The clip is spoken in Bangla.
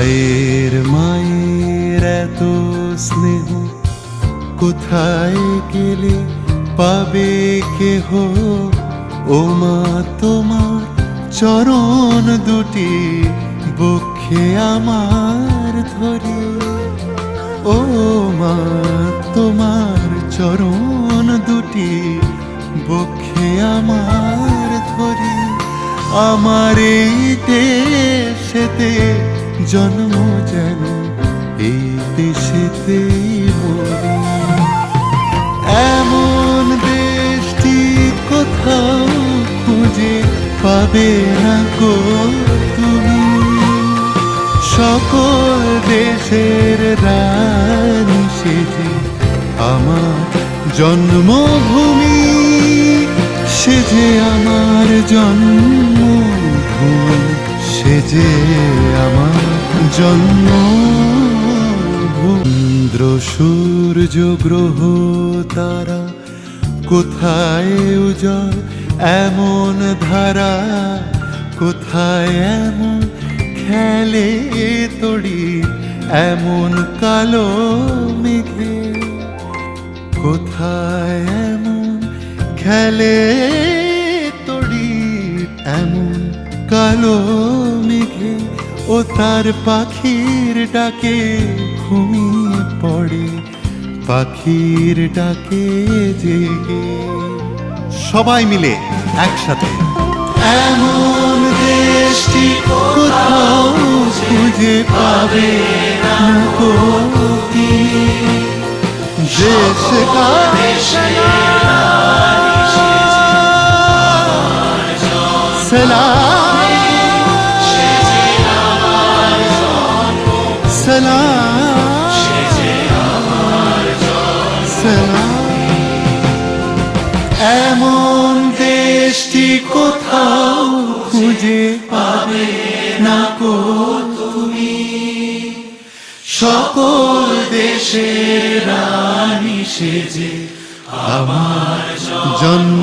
ভাইয়ের মায়ের এত স্নেহ, কোথায় গেলে পাবে কেহ? ও মা, তোমার চরণ দুটি বক্ষে আমার ধরি। ও মা, তোমার চরণ দুটি বক্ষে আমার ধরি। আমার এই দেশেতে জন্ম যেন এই দেশেতেই মরি এমন দেশটি কোথাও খুঁজে পাবে না গো তুমি। সকল দেশের রানী সেজে আমার জন্মভূমি, সে যে আমার জন্মভূমি, সে যে আমার জন্মভূন্দ্র সূর্য গ্রহ তারা কোথায় উজল এমন ধারা কোথায় এমন? খেলে তড়ি, এমন কালো মেঘে কোথায় এমন? খেলে তড়ি, এমন কালো মেঘে ও তার পাখির ডাকে ঘুমিয়ে পড়ে। পাখির ডাকে জেগে। সবাই মিলে একসাথে। এমন দেশটি কোথাও খুঁজে পাবে का সালাম। সালাম এমন দেশটি কোথাও খুঁজে পাবে না কো তুমি। সকল দেশের রানী সেজে আমার জন্ম